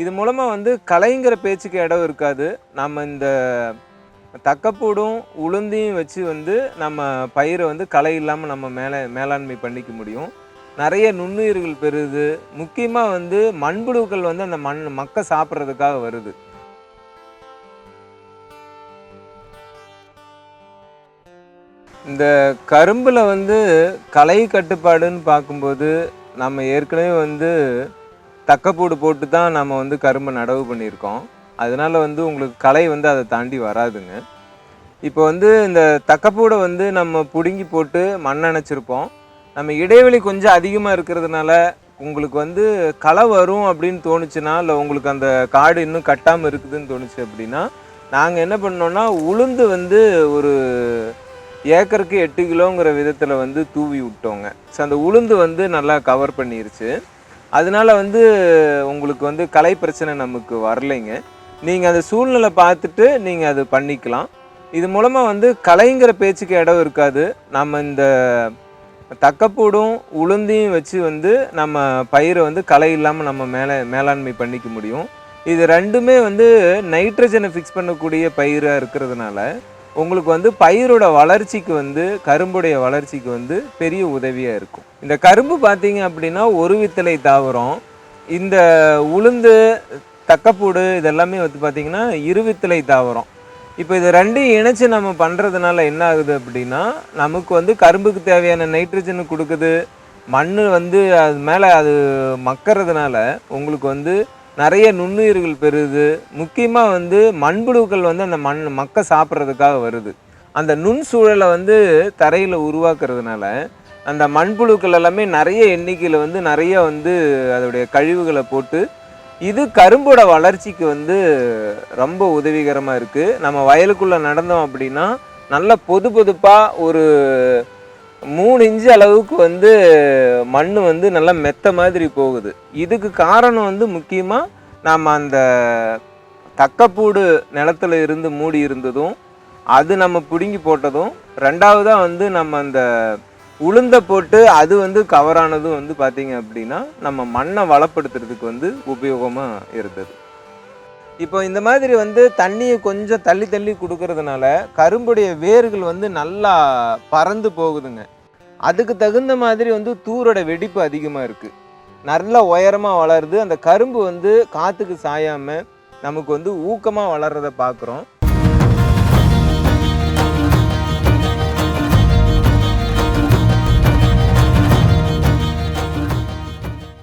இது மூலமாக வந்து கலைங்கிற பேச்சுக்கு இடம் இருக்காது. நம்ம இந்த தக்கப்பூடும் உளுந்தையும் வச்சு வந்து நம்ம பயிரை வந்து களை இல்லாமல் நம்ம மேலே மேலாண்மை பண்ணிக்க முடியும். நிறைய நுண்ணுயிர்கள் பெறுது. முக்கியமாக வந்து மண்புழுக்கள் வந்து அந்த மண் மக்க சாப்பிட்றதுக்காக வருது. இந்த கரும்பில் வந்து கலை கட்டுப்பாடுன்னு பார்க்கும்போது நம்ம ஏற்கனவே வந்து தக்கப்பூடு போட்டு தான் நம்ம வந்து கரும்பை நடவு பண்ணியிருக்கோம். அதனால வந்து உங்களுக்கு களை வந்து அதை தாண்டி வராதுங்க. இப்போ வந்து இந்த தக்கப்பூடை வந்து நம்ம பிடுங்கி போட்டு மண் அணைச்சிருப்போம். நம்ம இடைவெளி கொஞ்சம் அதிகமாக இருக்கிறதுனால உங்களுக்கு வந்து களை வரும் அப்படின்னு தோணுச்சுன்னா இல்லை உங்களுக்கு அந்த காடு இன்னும் கட்டாமல் இருக்குதுன்னு தோணுச்சு அப்படின்னா நாங்கள் என்ன பண்ணோன்னா உளுந்து வந்து ஒரு ஏக்கருக்கு எட்டு கிலோங்கிற விதத்தில் வந்து தூவி விட்டோங்க. ஸோ அந்த உளுந்து வந்து நல்லா கவர் பண்ணிருச்சு. அதனால வந்து உங்களுக்கு வந்து கலை பிரச்சனை நமக்கு வரலைங்க. நீங்கள் அந்த சூழ்நிலை பார்த்துட்டு நீங்கள் அது பண்ணிக்கலாம். இது மூலமாக வந்து கலைங்கிற பேச்சுக்கு இடம் இருக்காது. நம்ம இந்த தக்கப்பூடும் உளுந்தையும் வச்சு வந்து நம்ம பயிரை வந்து களை இல்லாமல் நம்ம மேலே மேலாண்மை பண்ணிக்க முடியும். இது ரெண்டுமே வந்து நைட்ரஜனை ஃபிக்ஸ் பண்ணக்கூடிய பயிராக இருக்கிறதுனால உங்களுக்கு வந்து பயிரோட வளர்ச்சிக்கு வந்து கரும்புடைய வளர்ச்சிக்கு வந்து பெரிய உதவியாக இருக்கும். இந்த கரும்பு பார்த்தீங்க அப்படின்னா ஒரு வித்தலை தாவரம் இந்த உளுந்து தக்கப்பூடு இதெல்லாமே வந்து பார்த்திங்கன்னா இருவித்தலை தாவரம். இப்போ இது ரெண்டையும் இணைச்சி நம்ம பண்ணுறதுனால என்ன ஆகுது அப்படின்னா நமக்கு வந்து கரும்புக்கு தேவையான நைட்ரஜன் கொடுக்குது. மண் வந்து அது மேலே அது மக்கிறதுனால உங்களுக்கு வந்து நிறைய நுண்ணுயிர்கள் பெறுது. முக்கியமாக வந்து மண்புழுக்கள் வந்து அந்த மண் மக்க சாப்பிட்றதுக்காக வருது. அந்த நுண் சூழலை வந்து தரையில் உருவாக்குறதுனால அந்த மண்புழுக்கள் எல்லாமே நிறைய எண்ணிக்கையில் வந்து நிறைய வந்து அதோடைய கழிவுகளை போட்டு இது கரும்போட வளர்ச்சிக்கு வந்து ரொம்ப உதவிகரமாக இருக்குது நம்ம வயலுக்குள்ளே நடந்தோம் அப்படின்னா நல்ல பொது பொதுப்பாக ஒரு மூணு இன்ச்சு அளவுக்கு வந்து மண் வந்து நல்லா மெத்த மாதிரி போகுது. இதுக்கு காரணம் வந்து முக்கியமாக நாம் அந்த தக்கப்பூடு நிலத்துல இருந்து மூடி இருந்ததும் அது நம்ம பிடுங்கி போட்டதும் ரெண்டாவதாக வந்து நம்ம அந்த உளுந்தை போட்டு அது வந்து கவரானதும் வந்து பார்த்தீங்க அப்படின்னா நம்ம மண்ணை வளப்படுத்துறதுக்கு வந்து உபயோகமாக இருந்தது. இப்போ இந்த மாதிரி வந்து தண்ணியை கொஞ்சம் தள்ளி தள்ளி கொடுக்கறதுனால கரும்புடைய வேர்கள் வந்து நல்லா பறந்து போகுதுங்க. அதுக்கு தகுந்த மாதிரி வந்து தூரோட வெடிப்பு அதிகமாக இருக்குது நல்லா உயரமாக வளருது. அந்த கரும்பு வந்து காற்றுக்கு சாயாமல் நமக்கு வந்து ஊக்கமாக வளர்றதை பார்க்குறோம்